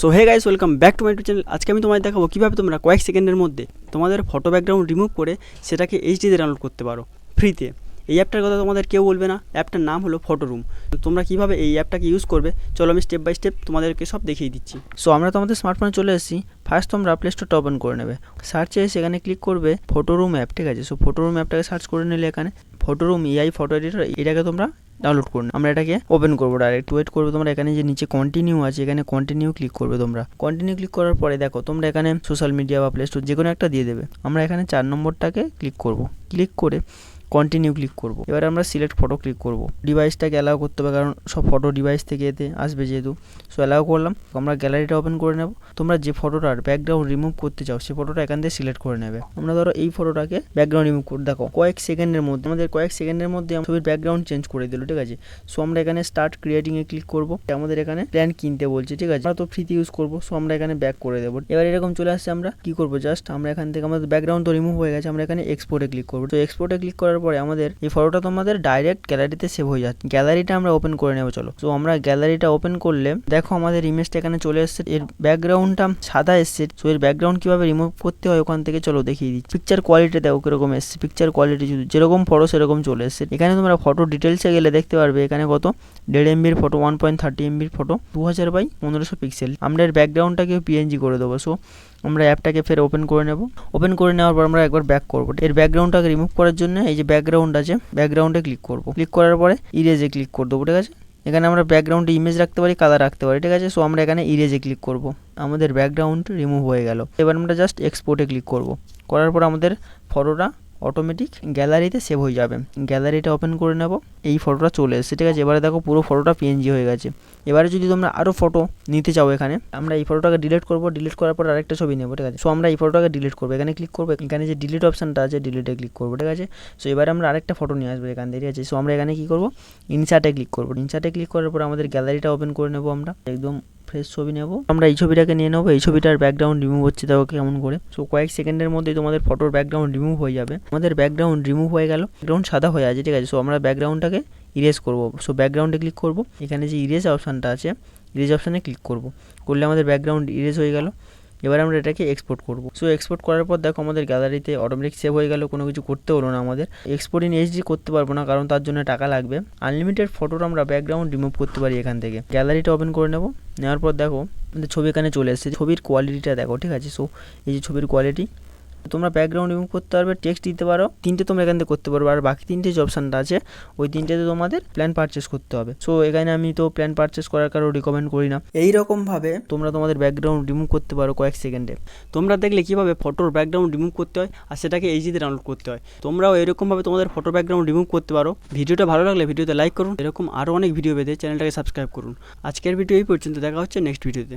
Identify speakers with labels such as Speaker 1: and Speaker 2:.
Speaker 1: So hey guys welcome back to my YouTube channel আজকে আমি তোমাদের দেখাবো কীভাবে তোমরা কয়েক সেকেন্ডের মধ্যে তোমাদের ফটো ব্যাকগ্রাউন্ড রিমুভ করে সেটাকে এইচডিতে ডাউনলোড করতে পারো ফ্রিতে এই অ্যাপটার কথা তোমাদের কেউ বলবে না। অ্যাপটার নাম হলো ফটো রুম তোমরা কীভাবে এই অ্যাপটাকে ইউজ করবে, চলো আমি স্টেপ বাই স্টেপ তোমাদেরকে সব দেখিয়ে দিচ্ছি।
Speaker 2: সো আমরা তো আমাদের স্মার্টফোনে চলে এসেছি। ফার্স্ট তোমরা প্লে স্টোরটা ওপেন করে নেবে। সার্চে এসে এখানে ক্লিক করবে ফটো রুম অ্যাপ ঠিক আছে? সো ফটো রুম অ্যাপটাকে সার্চ করে নিলে এখানে photo room AI photo editor এটাকে তোমরা ডাউনলোড করুন। আমরা এটাকে ওপেন করব ডাইরেক্ট ওয়েট করব তোমরা এখানে যে নিচে কন্টিনিউ আছে, এখানে কন্টিনিউ ক্লিক করবে তোমরা। কন্টিনিউ ক্লিক করার পরে দেখো, তোমরা এখানে সোশ্যাল মিডিয়া বা প্লে স্টোর যে কোনো একটা দিয়ে দেবে। আমরা এখানে চার নম্বরটাকে ক্লিক করব। ক্লিক করে কন্টিনিউ ক্লিক করব। এবার আমরা সিলেক্ট ফটো ক্লিক করব। ডিভাইসটাকে অ্যালাউ করতে হবে, কারণ সব ফটো ডিভাইস থেকে এতে আসবে যেহেতু। সো অ্যালাউ করলাম। আমরা গ্যালারিটা ওপেন করে নেব। তোমরা যে ফটোটার ব্যাকগ্রাউন্ড রিমুভ করতে চাও সেই ফটোটা এখান থেকে সিলেক্ট করে নেবে। আমরা ধরো এই ফটোটাকে ব্যাকগ্রাউন্ড রিমুভ করে দেখো, কয়েক সেকেন্ডের মধ্যে, আমাদের কয়েক সেকেন্ডের মধ্যে ছবির ব্যাকগ্রাউন্ড চেঞ্জ করে দিল, ঠিক আছে? সো আমরা এখানে স্টার্ট ক্রিয়েটিং এ ক্লিক করব। আমাদের এখানে প্ল্যান কিনতে বলছে, ঠিক আছে? আমরা তো ফ্রিতে ইউজ করব সো আমরা এখানে ব্যাক করে দেবো। এবার এরকম চলে আসছে আমরা, কি করব? জাস্ট আমরা এখান থেকে আমাদের ব্যাকগ্রাউন্ড তো রিমুভ হয়ে গেছে, আমরা এখানে এক্সপোর্টে ক্লিক করব। তো এক্সপোর্টে ক্লিক করার পরে আমাদের এই ফটোটা তোমাদের ডাইরেক্ট গ্যালারিতে সেভ হয়ে যাচ্ছে। গ্যালারিটা আমরা ওপেন করে নেব, চলো। তো আমরা গ্যালারিটা ওপেন করলে, দেখো আমাদের ইমেজটা এখানে চলে এসছে। এর ব্যাকগ্রাউন্ডটা সাদা এসছে। তো এর ব্যাকগ্রাউন্ড কীভাবে রিমুভ করতে হয় ওখান থেকে চলো দেখিয়ে দিচ্ছি। পিকচার কোয়ালিটি দেখো কীরকম এসছে। পিকচার কোয়ালিটি যেরকম ফটো সেরকম চলে এসছে। এখানে তোমরা ফটো ডিটেলসে গেলে দেখতে পারবে এখানে কত? দেড় এমবির ফটো ওয়ান পয়েন্ট থার্টি এমবির ফটো দু হাজার বাই পনেরোশো পিক্সেল আমরা এর ব্যাকগ্রাউন্ডটাকে পিএনজি করে দেবো। সো আমরা অ্যাপটাকে ফের ওপেন করে নেব। ওপেন করে নেওয়ার পর আমরা একবার ব্যাক করব। এর ব্যাকগ্রাউন্ডটাকে রিমুভ করার জন্য এই যে ব্যাকগ্রাউন্ড আছে ব্যাকগ্রাউন্ডে ক্লিক করব। ক্লিক করার পরে ইরেজে ক্লিক করে দেবো, ঠিক আছে? এখানে আমরা ব্যাকগ্রাউন্ডে ইমেজ রাখতে পারি কালার রাখতে পারি, ঠিক আছে? সো আমরা এখানে ইরেজে ক্লিক করব। আমাদের ব্যাকগ্রাউন্ড রিমুভ হয়ে গেল। এবার আমরা জাস্ট এক্সপোর্টে ক্লিক করব। করার পর আমাদের ফটোটা অটোমেটিক গ্যালারিতে সেভ হয়ে যাবে। গ্যালারিটা ওপেন করে নেব। এই ফটোটা চলে এসেছে। ঠিক আছে, এবারে দেখো পুরো ফটোটা পিএনজি হয়ে গেছে। এবারে যদি তোমরা আরও ফটো নিতে চাও এখানে, আমরা এই ফটোটাকে ডিলিট করব। ডিলিট করার পর আরেকটা ছবি নেব, ঠিক আছে? সো আমরা এই ফটোটাকে ডিলিট করব। এখানে ক্লিক করব। এখানে যে ডিলিট অপশানটা আছে ডিলিটে ক্লিক করব, ঠিক আছে? সো এবারে আমরা আরেকটা ফটো নিয়ে আসব এখান থেকে, ঠিক আছে? সো আমরা এখানে কী করব? ইনসার্টে ক্লিক করব। ইনসার্টে ক্লিক করার পর আমাদের গ্যালারিটা ওপেন করে নেব আমরা। একদম ফ্রেশ ছবি নেব। আমরা এই ছবিটাকে নিয়ে নেব, এই ছবিটার ব্যাকগ্রাউন্ড রিমুভ হচ্ছে দেখো কেমন করে। সো কয়েক সেকেন্ডের মধ্যেই তোমাদের ফটোর ব্যাকগ্রাউন্ড রিমুভ হয়ে যাবে। আমাদের ব্যাকগ্রাউন্ড রিমুভ হয়ে গেল ব্যাকগ্রাউন্ড সাদা হয়ে আছে, ঠিক আছে? সো আমরা ব্যাকগ্রাউন্ডটাকে ইরেজ করব। সো ব্যাকগ্রাউন্ডে ক্লিক করব। এখানে যে ইরেজ অপশানটা আছে ইরেজ অপশানে ক্লিক করব। করলে আমাদের ব্যাকগ্রাউন্ড ইরেজ হয়ে গেল। এবার আমরা এটাকে এক্সপোর্ট করব। সো এক্সপোর্ট করার পর দেখো আমাদের গ্যালারিতে অটোমেটিক সেভ হয়ে গেল, কোনো কিছু করতে হলো না আমাদের। এক্সপোর্ট ইন এইচডি করতে পারব না, কারণ তার জন্য টাকা লাগবে। আনলিমিটেড ফটোর আমরা ব্যাকগ্রাউন্ড রিমুভ করতে পারি এখান থেকে। গ্যালারিটা ওপেন করে নেব, নেওয়ার পর দেখো ছবি এখানে চলে এসেছে। ছবির কোয়ালিটিটা দেখো, ঠিক আছে? সো এই যে ছবির কোয়ালিটি তোমরা ব্যাকগ্রাউন্ড রিমুভ করতে পারবে টেক্সট দিতে পারো তিনটে তোমরা এখান থেকে করতে পারবে আর বাকি তিনটে যে অপশানটা আছে ওই তিনটেতে তোমাদের প্ল্যান পারচেস করতে হবে। সো এখানে আমি তো প্ল্যান পারচেস করার কারও রিকমেন্ড করি না। এই রকমভাবে তোমরা তোমাদের ব্যাকগ্রাউন্ড রিমুভ করতে পারো কয়েক সেকেন্ডে
Speaker 1: তোমরা দেখলে কীভাবে ফটোর ব্যাকগ্রাউন্ড রিমুভ করতে হয় আর সেটাকে এইচডিতে ডাউনলোড করতে হয়। তোমরাও এরকমভাবে তোমাদের ফটো ব্যাকগ্রাউন্ড রিমুভ করতে পারো। ভিডিওটা ভালো লাগলে ভিডিওতে লাইক করুন। এরকম আরও অনেক ভিডিও পেতে চ্যানেলটাকে সাবস্ক্রাইব করুন। আজকের ভিডিও এই পর্যন্ত দেখা হচ্ছে নেক্সট ভিডিওতে